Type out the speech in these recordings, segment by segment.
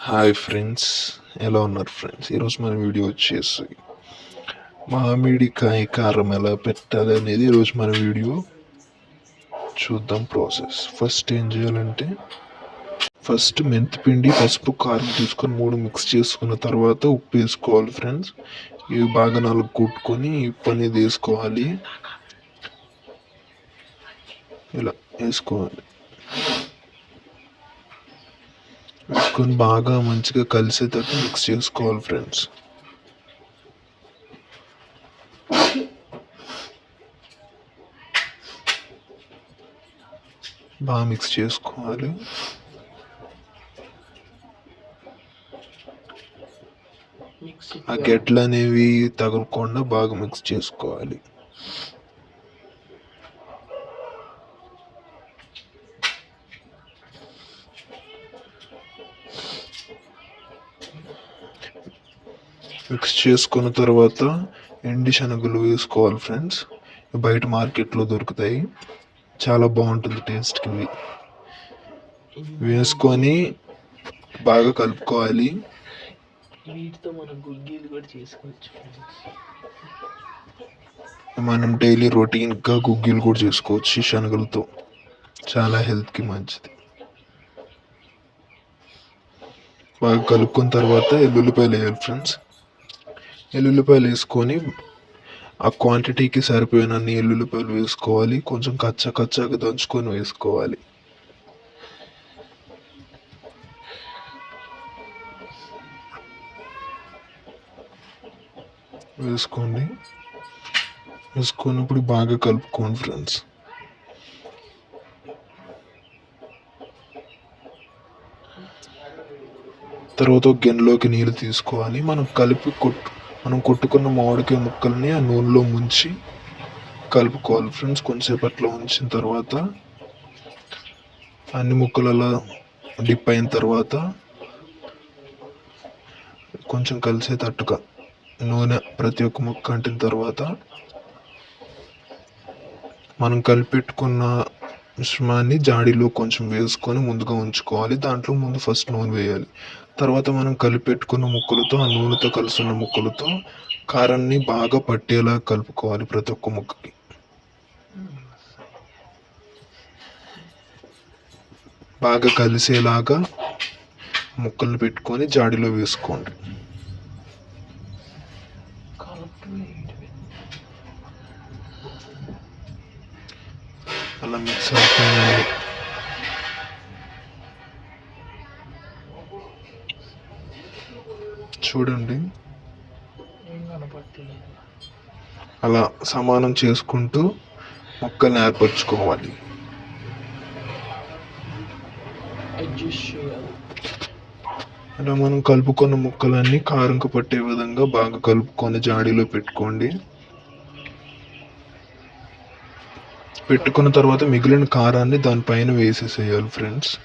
Hi friends ఎలా ఉన్నారు friends ఈరోజు మన వీడియో వచ్చేసి మామిడికాయ కారం ఎలా పెట్టాలి అనేది ఈరోజు మన వీడియో చూద్దాం ప్రాసెస్ ఫస్ట్ ఏం చేయాలంటే ఫస్ట్ మెంతిపిండి పసుపు కారం తీసుకొని మూడు మిక్స్ చేసుకున్న తర్వాత ఉప్పు వేసుకోవాలి ఫ్రెండ్స్ ఇవి బాగా నాలుగు కుట్టుకొని ఉప్పు అనేది వేసుకోవాలి. ఇలా వేసుకోవాలి. వేసుకొని బాగా మంచిగా కలిసేటట్టు మిక్స్ చేసుకోవాలి ఫ్రెండ్స్ బాగా మిక్స్ చేసుకోవాలి. ఆ గెట్లు అనేవి తగలకుండా బాగా మిక్స్ చేసుకోవాలి. మిక్స్ చేసుకున్న తర్వాత ఎండి శనగలు వేసుకోవాలి ఫ్రెండ్స్ బయట మార్కెట్లో దొరుకుతాయి. చాలా బాగుంటుంది టేస్ట్కి ఇవి. వేసుకొని బాగా కలుపుకోవాలి. వీటితో మనం గుగ్గీలు కూడా చేసుకోవచ్చు మనం డైలీ రొటీన్గా గుగ్గిలు కూడా చేసుకోవచ్చు శనగలతో. చాలా హెల్త్కి మంచిది. బాగా కలుపుకున్న తర్వాత ఎల్లుల్లిపాయలు వేయాలి ఫ్రెండ్స్ ఎల్లుల్లిపాయలు వేసుకొని ఆ క్వాంటిటీకి సరిపోయినన్ని ఎల్లుల్లిపాయలు వేసుకోవాలి. కొంచెం కచ్చా కచ్చాగా దంచుకొని వేసుకోవాలి. వేసుకోండి. వేసుకున్నప్పుడు బాగా కలుపుకోండి ఫ్రెండ్స్. తర్వాత గిన్నెలోకి నీళ్ళు తీసుకోవాలి. మనం కలిపి కొట్టు మనం కొట్టుకున్న మామిడికాయ ముక్కల్ని ఆ నూనెలో ముంచి కలుపుకోవాలి ఫ్రెండ్స్. కొంతసేపట్లో ఉంచిన తర్వాత అన్ని ముక్కలు అలా డిప్ అయిన తర్వాత కొంచెం కలిసేటట్టుగా నూనె ప్రతి ఒక్క ముక్క అంటిన తర్వాత మనం కలిపెట్టుకున్న మిశ్రమాన్ని జాడీలో కొంచెం వేసుకొని ముందుగా ఉంచుకోవాలి. దాంట్లో ముందు ఫస్ట్ నూనె వేయాలి. తర్వాత మనం కలిపెట్టుకున్న ముక్కలతో ఆ నూనెతో కలుసున్న ముక్కలతో కారాన్ని బాగా పట్టేలా కలుపుకోవాలి ప్రతి ఒక్క ముక్కకి. బాగా కలిసేలాగా ముక్కలు పెట్టుకొని జాడీలో వేసుకోండి. అలా మిక్స్ అయిపోయింది చూడండి. అలా సమానం చేసుకుంటూ మొక్కల్ని ఏర్పరచుకోవాలి. అలా మనం కలుపుకున్న ముక్కలన్నీ కారంకు పట్టే విధంగా బాగా కలుపుకొని జాడీలో పెట్టుకోండి. పెట్టుకున్న తర్వాత మిగిలిన కారాన్ని దానిపైన వేసేసేయాలి ఫ్రెండ్స్.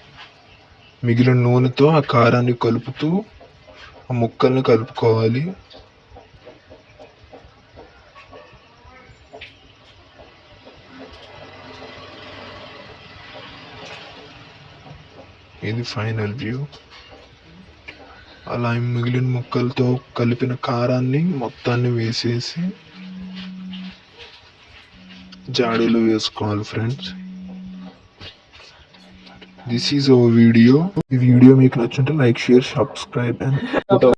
మిగిలిన నూనెతో ఆ కారాన్ని కలుపుతూ ఆ ముక్కల్ని కలుపుకోవాలి. ఇది ఫైనల్ వ్యూ. అలా మిగిలిన ముక్కలతో కలిపిన కారాన్ని మొత్తాన్ని వేసేసి జాడీలు వేసుకోవాలి friends this is our video ఈ వీడియో మీకు నచ్చుంటే లైక్ షేర్ సబ్స్క్రైబ్ అండ్